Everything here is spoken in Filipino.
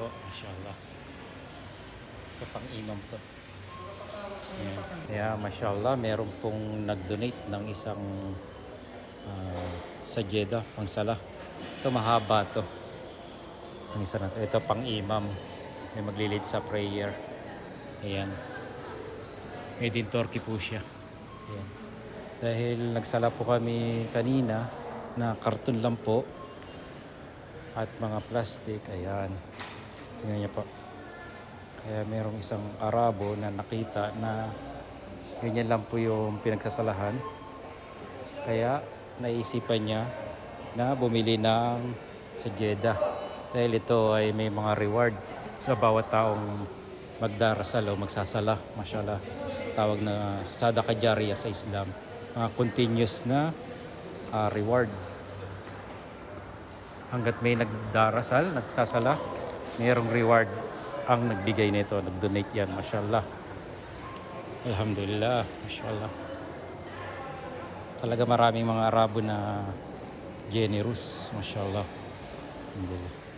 po, mashallah. Ito pang imam to. Ayan. Yeah, mashallah, meron pong nag-donate ng isang uh, sajeda, pang sala. Ito mahaba to. Ang isa na to. Ito pang imam. May maglilid sa prayer. Ayan. Made in Turkey po siya. Ayan. Dahil nagsala po kami kanina na karton lang po at mga plastic. Ayan. Tingnan niyo po. Kaya merong isang Arabo na nakita na ganyan lang po yung pinagsasalahan. Kaya naisipan niya na bumili ng sajeda. Dahil ito ay may mga reward sa bawat taong magdarasal o magsasala. Mashallah. Tawag na sadaka jariya sa Islam. Mga continuous na ah, reward. Hanggat may nagdarasal, nagsasala, mayroong reward ang nagbigay nito, nag-donate yan, mashallah. Alhamdulillah, mashallah. Talaga maraming mga Arabo na generous, mashallah. Alhamdulillah.